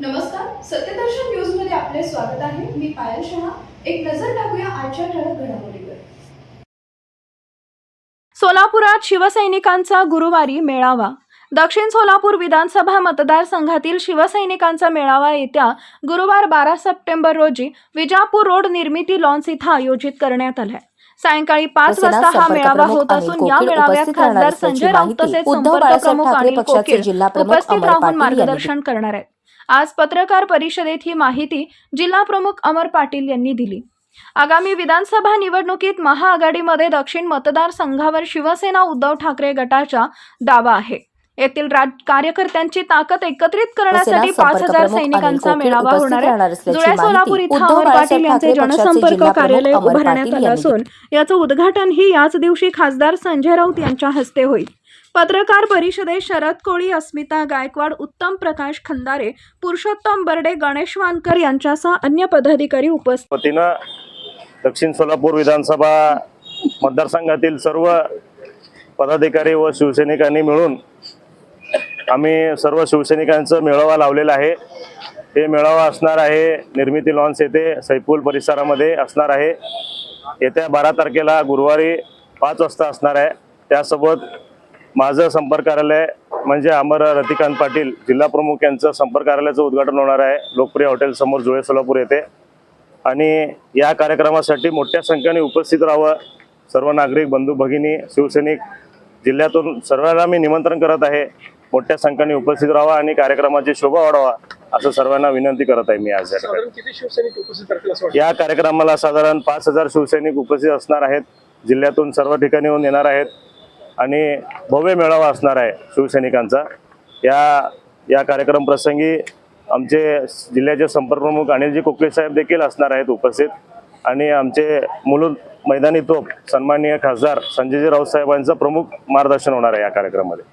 नमस्कार सत्यदर्शन न्यूजमध्ये आपले स्वागत आहे. मी पायल शहा. एक नजर टाकूया आजच्या ठळक घडामोडीवर. सोलापुरात शिवसैनिकांचा गुरुवारी मेळावा. दक्षिण सोलापूर विधानसभा मतदारसंघातील शिवसैनिकांचा मेळावा येत्या गुरुवार बारा सप्टेंबर रोजी विजापूर रोड निर्मिती लॉन्स इथं आयोजित करण्यात आलाय. सायंकाळी पाच वाजता हा मेळावा होत असून या मेळाव्यात खासदार संजय राऊत तसेच उद्धव संपर्क प्रमुख ठाकरे अनिल पक्षाचे कोकीळ जिल्हा प्रमुख उपस्थित अमर राहून पाटील यांनी मार्गदर्शन करणार आहेत. आज पत्रकार परिषदेत ही माहिती जिल्हा प्रमुख अमर पाटील यांनी दिली. आगामी विधानसभा निवडणुकीत महाआघाडीमध्ये दक्षिण मतदारसंघावर शिवसेना उद्धव ठाकरे गटाचा दावा आहे. येथील राज कार्यकर्त्यांची ताकद एकत्रित करण्यासाठी पाच हजार सैनिकांचा मेळावा होणार आहे. जुळ्या सोलापूर इथं अमर पाटील यांचे जनसंपर्क कार्यालय उभारण्यात आलं असून याचं उद्घाटनही याच दिवशी खासदार संजय राऊत यांच्या हस्ते होईल. पत्रकार परिषदेत शरद कोळी अस्मिता गायकवाड उत्तम प्रकाश खंदारे पुरुषोत्तम बर्डे गणेश वानकर यांच्यासह अन्य पदाधिकारी उपस्थित दक्षिण सोलापूर विधानसभा मतदारसंघातील सर्व पदाधिकारी व शिवसैनिकांनी मिळून आम्ही सर्व शिवसैनिकांचं मेळावा लावलेला आहे. हे मेळावा असणार आहे निर्मिती लॉन्स येथे सैपूल परिसरामध्ये असणार आहे. येत्या बारा तारखेला गुरुवारी पाच वाजता असणार आहे. त्यासोबत माझं संपर्क कार्यालय म्हणजे अमर रतिकांत पाटील जिल्हा प्रमुख यांचं संपर्क कार्यालयाचं उद्घाटन होणार आहे. लोकप्रिय हॉटेल समोर जुळे सोलापूर येथे. आणि या कार्यक्रमासाठी मोठ्या संख्येने उपस्थित राहावं. सर्व नागरिक बंधू भगिनी शिवसैनिक जिल्ह्यातून सर्वांना मी निमंत्रण करत आहे. मोठ्या संख्येने उपस्थित राहावा आणि कार्यक्रमाची शोभा वाढवा असं सर्वांना विनंती करत आहे मी आज या कार्यक्रमाला साधारण पाच हजार शिवसैनिक उपस्थित असणार आहेत. जिल्ह्यातून सर्व ठिकाणी येऊन येणार आहेत. आणि भव्य मेळावा असणार आहे शिवसैनिकांचा. या या कार्यक्रम प्रसंगी आमचे जिल्ह्याचे संपर्क प्रमुख अनिलजी कोकळे साहेब देखील असणार आहेत उपस्थित. आणि आमचे मुलुंड मैदानी तोप सन्माननीय खासदार संजयजी राऊत साहेबांचं प्रमुख मार्गदर्शन होणार आहे या कार्यक्रमामध्ये.